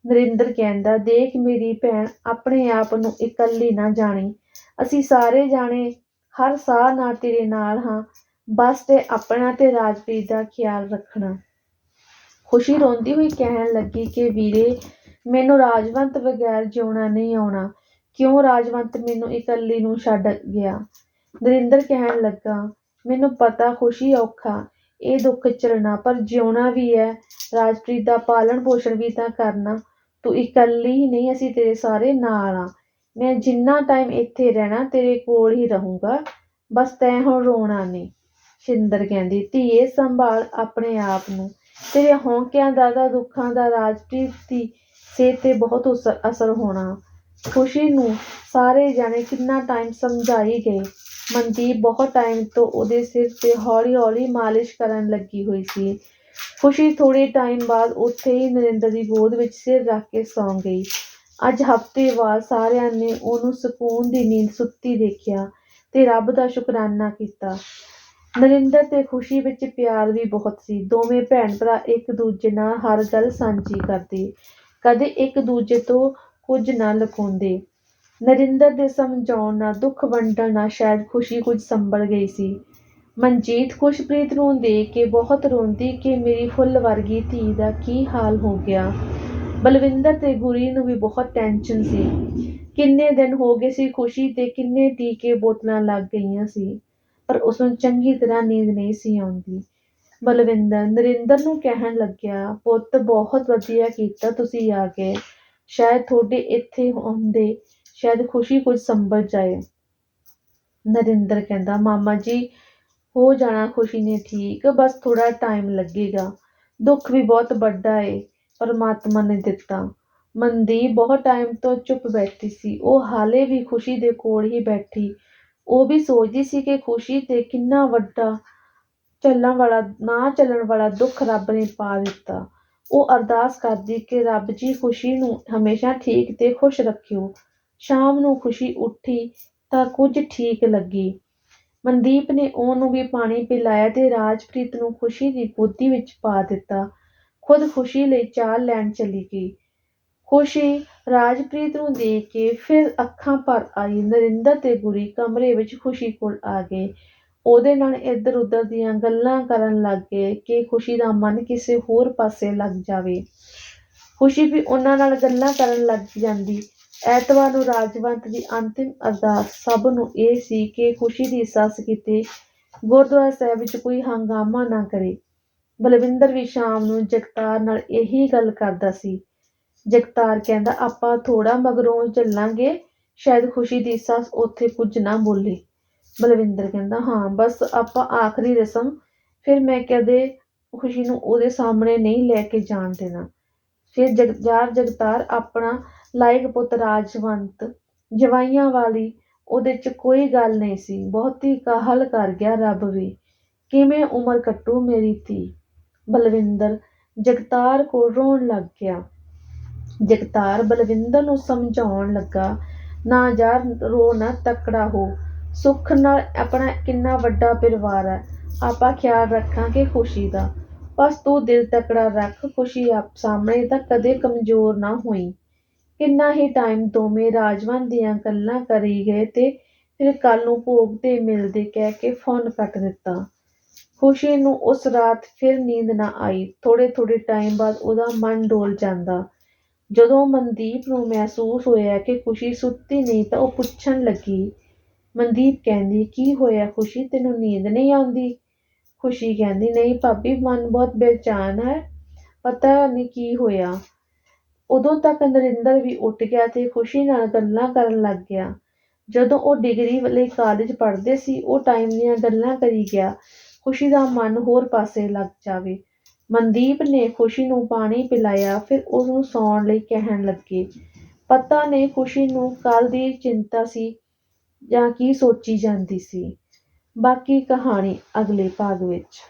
ਨਰਿੰਦਰ ਕਹਿੰਦਾ, ਦੇਖ ਮੇਰੀ ਭੈਣ, ਆਪਣੇ ਆਪ ਨੂੰ ਇਕੱਲੀ ਨਾ ਜਾਣੀ। ਅਸੀਂ ਸਾਰੇ ਜਾਣੇ ਹਰ ਸਾਹ ਨਾਲ ਤੇਰੇ ਨਾਲ ਹਾਂ। ਬਸ ਤੇ ਆਪਣਾ ਤੇ ਰਾਜਪ੍ਰੀਤ ਦਾ ਖਿਆਲ ਰੱਖਣਾ। ਖੁਸ਼ੀ ਰੋਂਦੀ ਹੋਈ ਕਹਿਣ ਲੱਗੀ ਕਿ ਵੀਰੇ, ਮੈਨੂੰ ਰਾਜਵੰਤ ਬਗੈਰ ਜਿਉਣਾ ਨਹੀਂ ਆਉਣਾ। ਕਿਉਂ ਰਾਜਵੰਤ ਮੈਨੂੰ ਇਕੱਲੀ ਨੂੰ ਛੱਡ ਗਿਆ? ਨਰਿੰਦਰ ਕਹਿਣ ਲੱਗਾ, ਮੈਨੂੰ ਪਤਾ ਖੁਸ਼ੀ ਔਖਾ, ਇਹ ਦੁੱਖ ਝੱਲਣਾ, ਪਰ ਜਿਉਣਾ ਵੀ ਹੈ। ਰਾਜਪ੍ਰੀਤ ਦਾ ਪਾਲਣ ਪੋਸ਼ਣ ਵੀ ਤਾਂ ਕਰਨਾ। ਤੂੰ ਇਕੱਲੀ ਹੀ ਨਹੀਂ, ਅਸੀਂ ਤੇਰੇ ਸਾਰੇ ਨਾਲ ਆ ਮੈਂ ਜਿੰਨਾ ਟਾਈਮ ਇੱਥੇ ਰਹਿਣਾ, ਤੇਰੇ ਕੋਲ ਹੀ ਰਹੂੰਗਾ। ਬਸ ਤੈਂ ਹੁਣ ਰੋਣਾ ਨਹੀਂ। ਸ਼ਿੰਦਰ ਕਹਿੰਦੀ, ਧੀਏ, ਸੰਭਾਲ ਆਪਣੇ ਆਪ ਨੂੰ। ਤੇਰੇ ਹੌਂਕਿਆਂ ਦਾ ਦਾ ਦੁੱਖਾਂ ਦਾ ਰਾਜਪ੍ਰੀਤ ਦੀ ਸਿਹਤ ਤੇ ਬਹੁਤ ਅਸਰ ਹੋਣਾ। ਖੁਸ਼ੀ ਨੂੰ ਸਾਰੇ ਜਾਣੇ ਕਿੰਨਾ ਟਾਈਮ ਸਮਝਾਈ ਗਏ। ਮਨਦੀਪ ਬਹੁਤ ਟਾਈਮ ਤੋਂ ਉਹਦੇ ਸਿਰ ਤੇ ਹੌਲੀ ਹੌਲੀ ਮਾਲਿਸ਼ ਕਰਨ ਲੱਗੀ ਹੋਈ ਸੀ। ਖੁਸ਼ੀ ਥੋੜੇ ਟਾਈਮ ਬਾਅਦ ਉੱਥੇ ਹੀ ਨਰਿੰਦਰ ਦੀ ਗੋਦ ਵਿੱਚ ਸਿਰ ਰੱਖ ਕੇ ਸੌਂ ਗਈ। ਅੱਜ ਹਫ਼ਤੇ ਬਾਅਦ ਸਾਰਿਆਂ ਨੇ ਉਹਨੂੰ ਸਕੂਨ ਦੀ ਨੀਂਦ ਸੁੱਤੀ ਦੇਖਿਆ ਤੇ ਰੱਬ ਦਾ ਸ਼ੁਕਰਾਨਾ ਕੀਤਾ। ਨਰਿੰਦਰ ਤੇ ਖੁਸ਼ੀ ਵਿੱਚ ਪਿਆਰ ਵੀ ਬਹੁਤ ਸੀ। ਦੋਵੇਂ ਭੈਣ ਭਰਾ ਇੱਕ ਦੂਜੇ ਨਾਲ ਹਰ ਗੱਲ ਸਾਂਝੀ ਕਰਦੇ। ਕਦੇ ਇੱਕ ਦੂਜੇ ਤੋਂ ਕੁਝ ਨਾ ਲੁਕਾਉਂਦੇ ਨਰਿੰਦਰ ਦੇ ਸਮਝਾਉਣ ਨਾਲ ਦੁੱਖ ਵੰਡਣ ਨਾਲ ਸ਼ਾਇਦ ਖੁਸ਼ੀ ਕੁਝ ਸੰਭਲ ਗਈ ਸੀ। ਮਨਜੀਤ ਖੁਸ਼ਪ੍ਰੀਤ ਨੂੰ ਦੇਖ ਕੇ ਬਹੁਤ ਰੋਂਦੀ ਕਿ ਮੇਰੀ ਫੁੱਲ ਵਰਗੀ ਧੀ ਦਾ ਕੀ ਹਾਲ ਹੋ ਗਿਆ। ਬਲਵਿੰਦਰ ਤੇ ਗੁਰੀ ਨੂੰ ਵੀ ਬਹੁਤ ਟੈਨਸ਼ਨ ਸੀ। ਕਿੰਨੇ ਦਿਨ ਹੋ ਗਏ ਸੀ ਖੁਸ਼ੀ ਤੇ ਕਿੰਨੇ ਟੀਕੇ ਬੋਤਲਾਂ ਲੱਗ ਗਈਆਂ ਸੀ, ਪਰ ਉਸ ਨੂੰ ਚੰਗੀ ਤਰ੍ਹਾਂ ਨੀਂਦ ਨਹੀਂ ਸੀ ਆਉਂਦੀ। ਬਲਵਿੰਦਰ ਨਰਿੰਦਰ ਨੂੰ ਕਹਿਣ ਲੱਗਿਆ, ਪੁੱਤ, ਬਹੁਤ ਵਧੀਆ ਕੀਤਾ ਤੁਸੀਂ ਆ ਗਏ ਸ਼ਾਇਦ ਤੁਹਾਡੇ ਇੱਥੇ ਹੁੰਦੇ ਸ਼ਾਇਦ ਖੁਸ਼ੀ ਕੁਝ ਸੰਭਲ ਜਾਏ। ਨਰਿੰਦਰ ਕਹਿੰਦਾ, ਮਾਮਾ ਜੀ, ਹੋ ਜਾਣਾ ਖੁਸ਼ੀ ਨੇ ਠੀਕ, ਬਸ ਥੋੜਾ ਟਾਈਮ ਲੱਗੇਗਾ। ਦੁੱਖ ਵੀ ਬਹੁਤ ਵੱਡਾ ਏ। ਪਰਮਾਤਮਾ ਨੇ ਦਿੱਤਾ। ਮਨਦੀਪ ਬਹੁਤ ਟਾਈਮ ਤੋਂ ਚੁੱਪ ਬੈਠੀ ਸੀ। ਉਹ ਹਾਲੇ ਵੀ ਖੁਸ਼ੀ ਦੇ ਕੋਲ ਹੀ ਬੈਠੀ। ਉਹ ਵੀ ਸੋਚਦੀ ਸੀ ਕਿ ਖੁਸ਼ੀ ਤੇ ਕਿੰਨਾ ਵੱਡਾ ਚੱਲਣ ਵਾਲਾ, ਨਾ ਚੱਲਣ ਵਾਲਾ ਦੁੱਖ ਰੱਬ ਨੇ ਪਾ ਦਿੱਤਾ। ਉਹ ਅਰਦਾਸ ਕਰਦੀ ਕਿ ਰੱਬ ਜੀ ਖੁਸ਼ੀ ਨੂੰ ਹਮੇਸ਼ਾ ਠੀਕ ਤੇ ਖੁਸ਼ ਰੱਖਿਓ। ਸ਼ਾਮ ਨੂੰ ਖੁਸ਼ੀ ਉੱਠੀ ਤਾਂ ਕੁਝ ਠੀਕ ਲੱਗੀ। ਮਨਦੀਪ ਨੇ ਉਹਨੂੰ ਵੀ ਪਾਣੀ ਪਿਲਾਇਆ ਤੇ ਰਾਜਪ੍ਰੀਤ ਨੂੰ ਖੁਸ਼ੀ ਦੀ ਗੋਦੀ ਵਿੱਚ ਪਾ ਦਿੱਤਾ। ਖੁਦ ਖੁਸ਼ੀ ਲਈ ਚਾਲ ਲੈਣ ਚਲੀ ਗਈ। ਖੁਸ਼ੀ ਰਾਜਪ੍ਰੀਤ ਨੂੰ ਦੇਖ ਕੇ ਫਿਰ ਅੱਖਾਂ ਭਰ ਆਈ। ਨਰਿੰਦਰ ਤੇ ਗੁਰੀ ਕਮਰੇ ਵਿੱਚ ਖੁਸ਼ੀ ਕੋਲ ਆ ਗਏ। ਉਹਦੇ ਨਾਲ ਇੱਧਰ ਉੱਧਰ ਦੀਆਂ ਗੱਲਾਂ ਕਰਨ ਲੱਗ ਗਏ ਕਿ ਖੁਸ਼ੀ ਦਾ ਮਨ ਕਿਸੇ ਹੋਰ ਪਾਸੇ ਲੱਗ ਜਾਵੇ। ਖੁਸ਼ੀ ਵੀ ਉਹਨਾਂ ਨਾਲ ਗੱਲਾਂ ਕਰਨ ਲੱਗ ਜਾਂਦੀ। ਐਤਵਾਰ ਨੂੰ ਰਾਜਵੰਤ ਦੀ ਅੰਤਿਮ ਅਰਦਾਸ ਸਭ ਨੂੰ ਇਹ ਸੀ ਕਿ ਖੁਸ਼ੀ ਦੀ ਸੱਸ ਕਿਤੇ ਗੁਰਦੁਆਰਾ ਸਾਹਿਬ ਵਿੱਚ ਕੋਈ ਹੰਗਾਮਾ ਨਾ ਕਰੇ। ਬਲਵਿੰਦਰ ਵੀ ਸ਼ਾਮ ਨੂੰ ਜਗਤਾਰ ਨਾਲ ਇਹੀ ਗੱਲ ਕਰਦਾ ਸੀ। ਜਗਤਾਰ ਕਹਿੰਦਾ, ਆਪਾਂ ਥੋੜਾ ਮਗਰੋਂ ਚੱਲਾਂਗੇ, ਸ਼ਾਇਦ ਖੁਸ਼ੀ ਦੀ ਸੱਸ ਉੱਥੇ ਕੁਝ ਨਾ ਬੋਲੀ। ਬਲਵਿੰਦਰ ਕਹਿੰਦਾ, ਹਾਂ, ਬਸ ਆਪਾਂ ਆਖਰੀ ਰਸਮ, ਫਿਰ ਮੈਂ ਕਦੇ ਖੁਸ਼ੀ ਨੂੰ ਉਹਦੇ ਸਾਹਮਣੇ ਨਹੀਂ ਲੈ ਕੇ ਜਾਣ ਦੇਣਾ। ਫਿਰ ਜਗਜਾਰ ਜਗਤਾਰ ਆਪਣਾ ਲਾਇਕ ਪੁੱਤ ਰਾਜਵੰਤ ਜਵਾਈਆਂ ਵਾਲੀ ਉਹਦੇ 'ਚ ਕੋਈ ਗੱਲ ਨਹੀਂ ਸੀ। ਬਹੁਤੀ ਕਾਹਲ ਕਰ ਗਿਆ ਰੱਬ ਵੀ। ਕਿਵੇਂ ਉਮਰ ਕੱਟੂ ਮੇਰੀ ਧੀ? ਬਲਵਿੰਦਰ ਜਗਤਾਰ ਕੋਲ ਰੋਣ ਲੱਗ ਗਿਆ। ਜਗਤਾਰ ਬਲਵਿੰਦਰ ਨੂੰ ਸਮਝਾਉਣ ਲੱਗਾ, ਨਾ ਯਾਰ, ਰੋ ਨਾ, ਤਕੜਾ ਹੋ। ਸੁੱਖ ਨਾਲ ਆਪਣਾ ਕਿੰਨਾ ਵੱਡਾ ਪਰਿਵਾਰ ਹੈ। ਆਪਾਂ ਖਿਆਲ ਰੱਖਾਂਗੇ ਖੁਸ਼ੀ ਦਾ। ਬਸ ਤੂੰ ਦਿਲ ਤਕੜਾ ਰੱਖ, ਖੁਸ਼ੀ ਆਪ ਸਾਹਮਣੇ ਤਾਂ ਕਦੇ ਕਮਜ਼ੋਰ ਨਾ ਹੋਈ। ਕਿੰਨਾ ਹੀ ਟਾਈਮ ਦੋਵੇਂ ਰਾਜਵੰਤ ਦੀਆਂ ਗੱਲਾਂ ਕਰੀ ਗਏ ਤੇ ਫਿਰ ਕੱਲ ਨੂੰ ਭੋਗ ਤੇ ਮਿਲਦੇ ਕਹਿ ਕੇ ਫੋਨ ਕੱਟ ਦਿੱਤਾ। ਖੁਸ਼ੀ ਨੂੰ ਉਸ ਰਾਤ ਫਿਰ ਨੀਂਦ ਨਾ ਆਈ। ਥੋੜ੍ਹੇ ਥੋੜ੍ਹੇ ਟਾਈਮ ਬਾਅਦ ਉਹਦਾ ਮਨ ਡੋਲ ਜਾਂਦਾ। ਜਦੋਂ ਮਨਦੀਪ ਨੂੰ ਮਹਿਸੂਸ ਹੋਇਆ ਕਿ ਖੁਸ਼ੀ ਸੁੱਤੀ ਨਹੀਂ ਤਾਂ ਉਹ ਪੁੱਛਣ ਲੱਗੀ, ਮਨਦੀਪ ਕਹਿੰਦੀ, ਕੀ ਹੋਇਆ ਖੁਸ਼ੀ? ਤੈਨੂੰ ਨੀਂਦ ਨਹੀਂ ਆਉਂਦੀ? ਖੁਸ਼ੀ ਕਹਿੰਦੀ, ਨਹੀਂ ਭਾਬੀ, ਮਨ ਬਹੁਤ ਬੇਚੈਨ ਹੈ। ਪਤਾ ਨਹੀਂ ਕੀ ਹੋਇਆ। ਉਦੋਂ ਤੱਕ ਨਰਿੰਦਰ ਵੀ ਉੱਠ ਗਿਆ ਤੇ ਖੁਸ਼ੀ ਨਾਲ ਗੱਲਾਂ ਕਰਨ ਲੱਗ ਗਿਆ। ਜਦੋਂ ਉਹ ਡਿਗਰੀ ਲਈ ਕਾਲਜ ਪੜ੍ਹਦੇ ਸੀ, ਉਹ ਟਾਈਮ ਦੀਆਂ ਗੱਲਾਂ ਕਰੀ ਗਿਆ। ਖੁਸ਼ੀ ਦਾ ਮਨ ਹੋਰ ਪਾਸੇ ਲੱਗ ਜਾਵੇ। ਮਨਦੀਪ ਨੇ ਖੁਸ਼ੀ ਨੂੰ ਪਾਣੀ ਪਿਲਾਇਆ, ਫਿਰ ਉਹਨੂੰ ਸੌਣ ਲਈ ਕਹਿਣ ਲੱਗੇ। ਪਤਾ ਨਹੀਂ ਖੁਸ਼ੀ ਨੂੰ ਕੱਲ ਦੀ ਚਿੰਤਾ ਸੀ ਜਾਂ ਕੀ ਸੋਚੀ ਜਾਂਦੀ ਸੀ? ਬਾਕੀ ਕਹਾਣੀ ਅਗਲੇ ਭਾਗ ਵਿੱਚ।